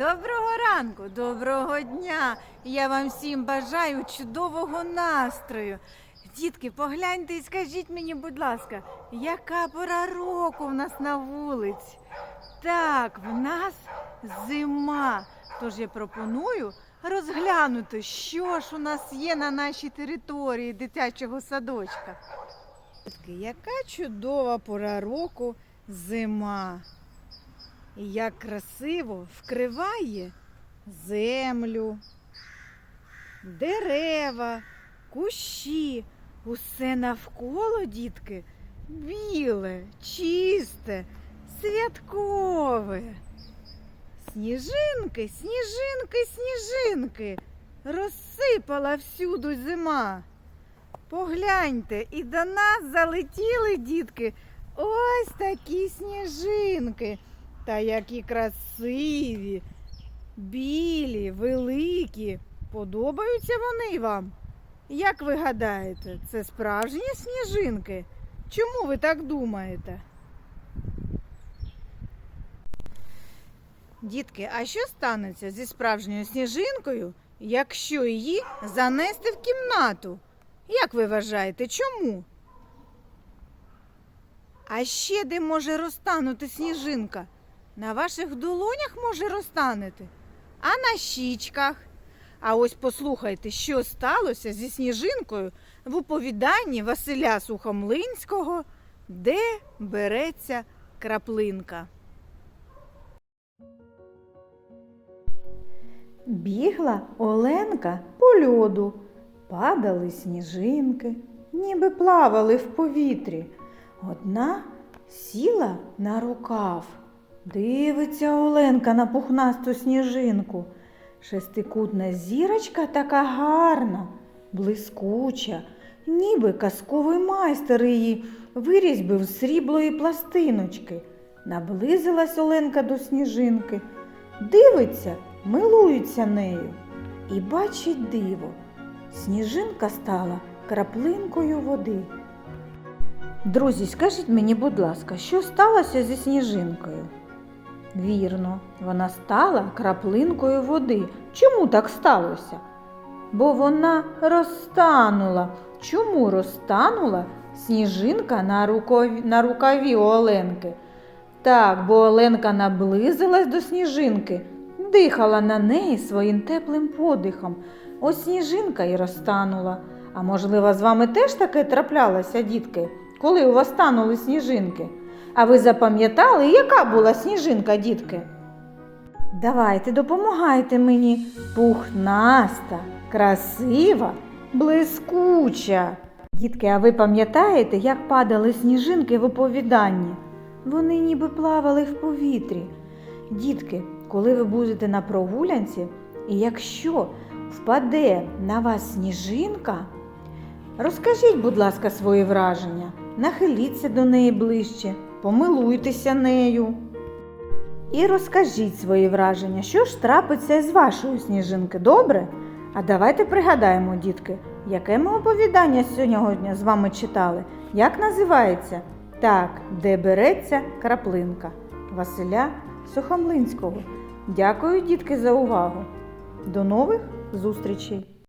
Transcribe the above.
Доброго ранку, доброго дня. Я вам всім бажаю чудового настрою. Дітки, погляньте і скажіть мені, будь ласка, яка пора року в нас на вулиці? Так, в нас зима. Тож я пропоную розглянути, що ж у нас є на нашій території дитячого садочка. Дітки, яка чудова пора року зима. І як красиво вкриває землю, дерева, кущі, усе навколо, дітки, біле, чисте, святкове. Сніжинки, сніжинки, сніжинки, розсипала всюду зима. Погляньте, і до нас залетіли, дітки, ось такі сніжинки. Та які красиві, білі, великі. Подобаються вони вам? Як ви гадаєте, це справжні сніжинки? Чому ви так думаєте? Дітки, а що станеться зі справжньою сніжинкою, якщо її занести в кімнату? Як ви вважаєте, чому? А ще де може розтанути сніжинка? На ваших долонях може розтанути, а на щічках. А ось послухайте, що сталося зі сніжинкою в оповіданні Василя Сухомлинського, де береться краплинка. Бігла Оленка по льоду, падали сніжинки, ніби плавали в повітрі. Одна сіла на рукав. Дивиться Оленка на пухнасту сніжинку. Шестикутна зірочка така гарна, блискуча, ніби казковий майстер її вирізьбив з сріблої пластиночки. Наблизилась Оленка до сніжинки, дивиться, милується нею. І бачить диво. Сніжинка стала краплинкою води. Друзі, скажіть мені, будь ласка, що сталося зі сніжинкою? Вірно, вона стала краплинкою води. Чому так сталося? Бо вона розтанула. Чому розтанула сніжинка на рукаві, на рукаві Оленки? Так, бо Оленка наблизилась до сніжинки, дихала на неї своїм теплим подихом. Ось сніжинка і розтанула. А можливо, з вами теж таке траплялося, дітки, коли у вас танули сніжинки? А ви запам'ятали, яка була сніжинка, дітки? Давайте допомагайте мені. Пухнаста, красива, блискуча. Дітки, а ви пам'ятаєте, як падали сніжинки в оповіданні? Вони ніби плавали в повітрі. Дітки, коли ви будете на прогулянці, і якщо впаде на вас сніжинка, розкажіть, будь ласка, свої враження, нахиліться до неї ближче, помилуйтеся нею. І розкажіть свої враження, що ж трапиться з вашої сніжинки, добре? А давайте пригадаємо, дітки, яке ми оповідання сьогодні з вами читали? Як називається? Так, де береться краплинка Василя Сухомлинського. Дякую, дітки, за увагу. До нових зустрічей!